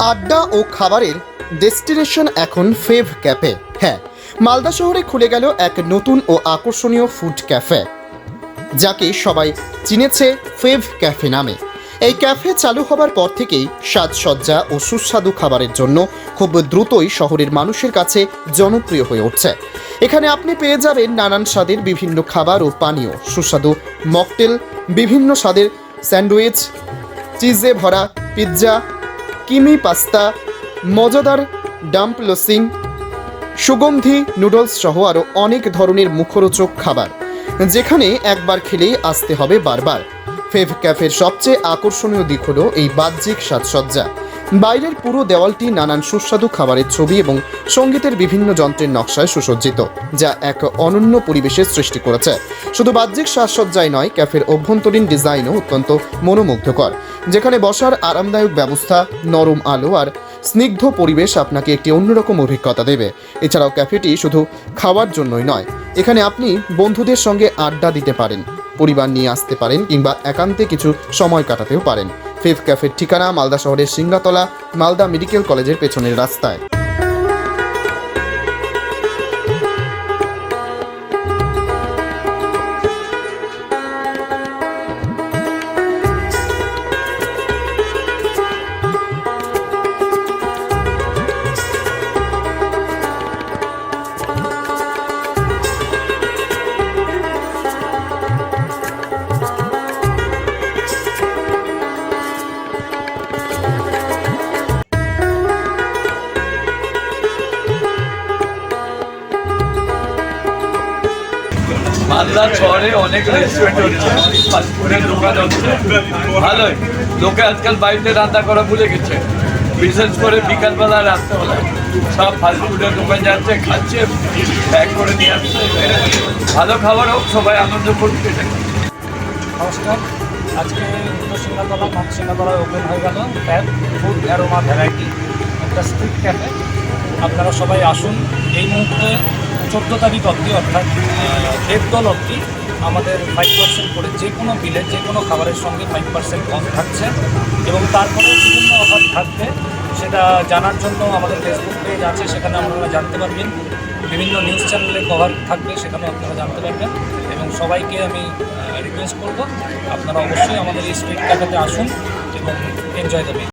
আড্ডা ও খাবারের ডেস্টিনেশন এখন ফেভ ক্যাফে। হ্যাঁ মালদা শহরে খুলে গেল এক নতুন ও আকর্ষণীয় ফুড ক্যাফে, যাকে সবাই চিনেছে ফেভ ক্যাফে নামে। এই ক্যাফে চালু হবার পর থেকেই সাজসজ্জা ও সুস্বাদু খাবারের জন্য খুব দ্রুতই শহরের মানুষের কাছে জনপ্রিয় হয়ে উঠছে। এখানে আপনি পেয়ে যাবেন নানান স্বাদের বিভিন্ন খাবার ও পানীয়, সুস্বাদু মকটেল, বিভিন্ন স্বাদের স্যান্ডউইচ, চিজে ভরা পিৎজা কিমি পাস্তা, মজাদার ডাম্প লসিং সুগন্ধি নুডলস সহ আরও অনেক ধরনের মুখরোচক খাবার, যেখানে একবার খেলেই আসতে হবে বারবার। ফেভ ক্যাফের সবচেয়ে আকর্ষণীয় দিক হলো এই বাহ্যিক সাজসজ্জা। বাইরের পুরো দেওয়ালটি নানান সুস্বাদু খাবারের ছবি এবং সঙ্গীতের বিভিন্ন যন্ত্রের নকশায় সুসজ্জিত, যা এক অনন্য পরিবেশের সৃষ্টি করেছে। শুধু বাহ্যিক সাজসজ্জাই নয়, ক্যাফের অভ্যন্তরীণ ডিজাইনও অত্যন্ত মনোমুগ্ধকর। যেখানে বসার আরামদায়ক ব্যবস্থা, নরম আলো আর স্নিগ্ধ পরিবেশ আপনাকে একটি অন্যরকম অভিজ্ঞতা দেবে। এছাড়াও ক্যাফেটি শুধু খাওয়ার জন্যই নয়, এখানে আপনি বন্ধুদের সঙ্গে আড্ডা দিতে পারেন, পরিবার নিয়ে আসতে পারেন কিংবা একান্তে কিছু সময় কাটাতেও পারেন। ফেফ ক্যাফের ঠিকানা মালদা শহরের সিঙ্গাতলা মালদা মেডিকেল কলেজের পেছনের রাস্তায়। মালদা শহরে অনেক রেস্টুরেন্ট হচ্ছে। ফাস্টফুডের দোকান হচ্ছে। ভালোই। লোকে আজকাল বাড়িতে রান্না করা ভুলে গেছে। বিশেষ করে বিকালবেলা রাত্রেবেলা। সব ফাস্টফুডের দোকান যাচ্ছে, খাচ্ছে প্যাক করে নিয়ে আসছে। ভালো খাবার হোক, সবাই আনন্দ করছে নমস্কার। আজকে উত্তর সিংহাতলা নর্থ সিংহাতলায় ওপেন হয়ে গেল। ক্যাব ফুড অ্যারোমা ভ্যারাইটি একটা স্ট্রিট ক্যাফে আপনারা সবাই আসুন। এই মুহূর্তে চোদ্দ তারিখ অবধি, অর্থাৎ দেবদল অবধি আমাদের ফাইভ পার্সেন্ট করে যে কোনো বিলে, যে কোনো খাবারের সঙ্গে ফাইভ পার্সেন্ট কম থাকছে এবং তারপরে বিভিন্ন অফার থাকবে। সেটা জানার জন্য আমাদের ফেসবুক পেজ আছে, সেখানে আপনারা জানতে পারবেন। বিভিন্ন নিউজ চ্যানেলে কভার থাকবে, সেখানে আপনারা জানতে পারবেন। এবং সবাইকে আমি রিকোয়েস্ট করব, আপনারা অবশ্যই আমাদের এই স্ট্রিট ক্যাফেতে আসুন এবং এনজয় দেবেন